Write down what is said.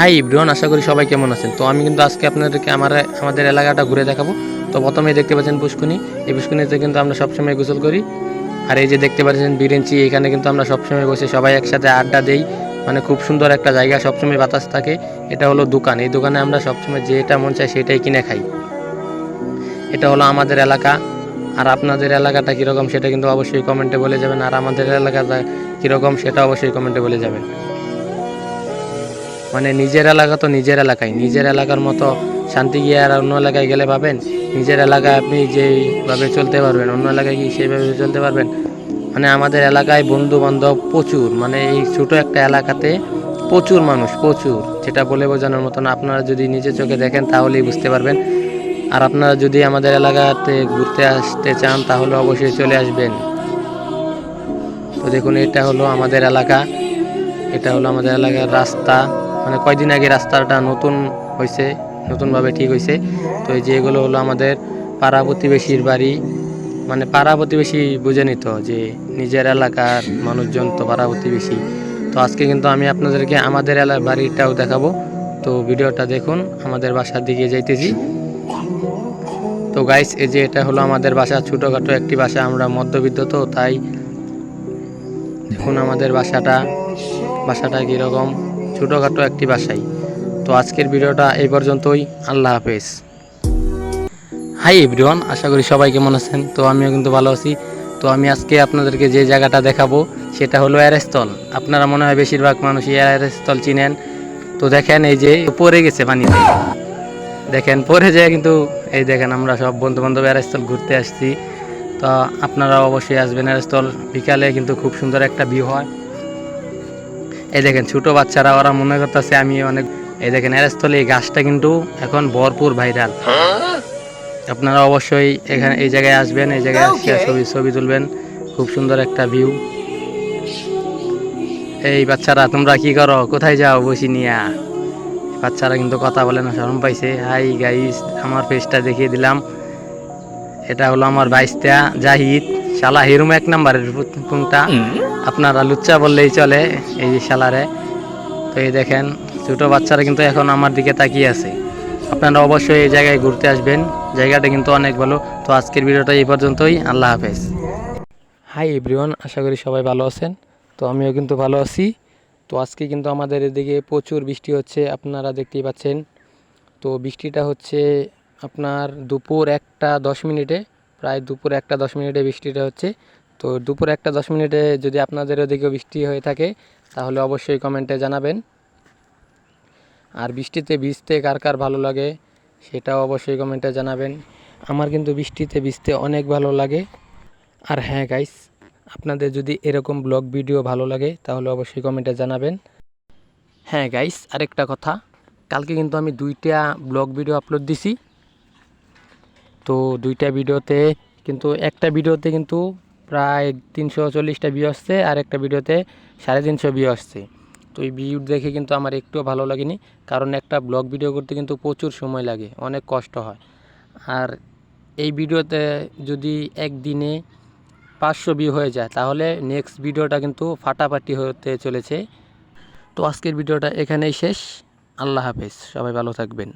High Brian আশা করি সবাই কেমন আছেন? তো আমি কিন্তু আজকে আপনাদেরকে আমার, আমাদের এলাকাটা ঘুরে দেখাবো। তো প্রথমেই দেখতে পাচ্ছেন পুষ্কুনি। এই পুষ্কুনিতে কিন্তু আমরা সবসময় গোসল করি। আর এই যে দেখতে পাচ্ছেন বিরেঞ্চি, এখানে কিন্তু আমরা সবসময় বসে সবাই একসাথে আড্ডা দেই। মানে খুব সুন্দর একটা জায়গা, সবসময় বাতাস থাকে। এটা হলো দোকান। এই দোকানে আমরা সবসময় যেটা মন চাই সেটাই কিনে খাই। এটা হলো আমাদের এলাকা। আর আপনাদের এলাকাটা কীরকম সেটা কিন্তু অবশ্যই কমেন্টে বলে যাবেন। আর আমাদের এলাকাটা কীরকম সেটা অবশ্যই কমেন্টে বলে যাবেন। মানে নিজের এলাকা তো নিজের এলাকায়। নিজের এলাকার মতো শান্তি গিয়ে আর অন্য এলাকায় গেলে পাবেন? নিজের এলাকায় আপনি যেইভাবে চলতে পারবেন, অন্য এলাকায় কি সেইভাবে চলতে পারবেন? মানে আমাদের এলাকায় বন্ধু বান্ধব প্রচুর। মানে এই ছোটো একটা এলাকাতে প্রচুর মানুষ, প্রচুর। যেটা বলে বোঝানোর মতন আপনারা যদি নিজের চোখে দেখেন তাহলেই বুঝতে পারবেন। আর আপনারা যদি আমাদের এলাকাতে ঘুরতে আসতে চান তাহলে অবশ্যই চলে আসবেন। তো দেখুন, এটা হলো আমাদের এলাকা। এটা হলো আমাদের এলাকার রাস্তা। মানে কয়দিন আগে রাস্তাটা নতুন হয়েছে নতুনভাবে ঠিক হয়েছে তো এই যে এগুলো হলো আমাদের পাড়া প্রতিবেশীর বাড়ি। মানে পাড়া প্রতিবেশী বুঝে নিত যে নিজের এলাকার মানুষজন তো পাড়া প্রতিবেশী। তো আজকে কিন্তু আমি আপনাদেরকে আমাদের এলাকার বাড়িটাও দেখাবো। তো ভিডিওটা দেখুন, আমাদের বাসার দিকে যাইতেছি। তো গাইস এই যে এটা হলো আমাদের বাসা। ছোটোখাটো একটি বাসা, আমরা মধ্যবিত্ত তো, তাই দেখুন আমাদের বাসাটা বাসাটা কীরকম। ছোটোখাটো একটি বাসাই তো আজকের ভিডিওটা এই পর্যন্তই। আল্লাহ হাফেজ। হাই এভরিওয়ান, আশা করি সবাই কেমন আছেন? তো আমিও কিন্তু ভালো আছি। তো আমি আজকে আপনাদেরকে যে জায়গাটা দেখাবো, সেটা হলো এয়ারস্থল আপনারা মনে হয় বেশিরভাগ মানুষই এয়ারস্থল চিনেন। তো দেখেন এই যে পড়ে গেছে পানিতে। দেখেন পরে যায় কিন্তু, এই দেখেন আমরা সব বন্ধু বান্ধব এয়ারস্থল ঘুরতে আসছি। তো আপনারা অবশ্যই আসবেন এয়ারস্থল বিকালে কিন্তু খুব সুন্দর একটা ভিউ হয়। এই দেখেন ছোট বাচ্চারা ওরা মনে করতেছে আমি অনেক এই দেখেন এয়ারস্থলে এই গাছটা কিন্তু এখন ভরপুর ভাইরাল। আপনারা অবশ্যই এখানে এই জায়গায় আসবেন এই জায়গায় আসে ছবি ছবি তুলবেন। খুব সুন্দর একটা ভিউ এই বাচ্চারা তোমরা কি করো? কোথায় যাও বসি নিয়া? বাচ্চারা কিন্তু কথা বলে না শরম পাইছে। হাই গাইস আমার ফেসটা দেখিয়ে দিলাম। এটা হলো আমার বাইশটা জাহিদ। শালা হিরুম এক নাম্বারের কোনটা? আপনারা লুচ্চা বললেই চলে এই শালারে। তো এই দেখেন, ছোটো বাচ্চারা কিন্তু এখন আমার দিকে তাকিয়ে আছে। আপনারা অবশ্যই এই জায়গায় ঘুরতে আসবেন, জায়গাটা কিন্তু অনেক ভালো। তো আজকের ভিডিওটা এই পর্যন্তই, আল্লাহ হাফেজ। হাই এভরিওয়ান, আশা করি সবাই ভালো আছেন। তো আমিও কিন্তু ভালো আছি। তো আজকে কিন্তু আমাদের এদিকে প্রচুর বৃষ্টি হচ্ছে, আপনারা দেখতেই পাচ্ছেন। তো বৃষ্টিটা হচ্ছে আপনার দুপুর একটা দশ মিনিটে, প্রায় দুপুর একটা দশ মিনিটে বৃষ্টিটা হচ্ছে। তো দুপুর একটা দশ মিনিটে যদি আপনাদের ওদিকে বৃষ্টি হয়ে থাকে, তাহলে অবশ্যই কমেন্টে জানাবেন। আর বৃষ্টিতে ভিজতে কার কার ভালো লাগে, সেটাও অবশ্যই কমেন্টে জানাবেন। আমার কিন্তু বৃষ্টিতে ভিজতে অনেক ভালো লাগে। আর হ্যাঁ গাইস আপনাদের যদি এরকম ব্লগ ভিডিও ভালো লাগে, তাহলে অবশ্যই কমেন্টে জানাবেন। হ্যাঁ গাইস আরেকটা কথা, কালকে কিন্তু আমি দুইটা ব্লগ ভিডিও আপলোড দিছি। তো দুইটা ভিডিওতে কিন্তু, একটা ভিডিওতে কিন্তু প্রায় তিনশো চল্লিশটা ভিউ আসছে, আর একটা ভিডিওতে সাড়ে তিনশো ভিউ আসছে। তো এই ভিউ দেখে কিন্তু আমার একটুও ভালো লাগেনি, কারণ একটা ব্লগ ভিডিও করতে কিন্তু প্রচুর সময় লাগে, অনেক কষ্ট হয়। আর এই ভিডিওতে যদি একদিনে পাঁচশো ভিউ হয়ে যায়, তাহলে নেক্সট ভিডিওটা কিন্তু ফাটাফাটি হতে চলেছে। তো আজকের ভিডিওটা এখানেই শেষ। আল্লাহ হাফেজ, সবাই ভালো থাকবেন।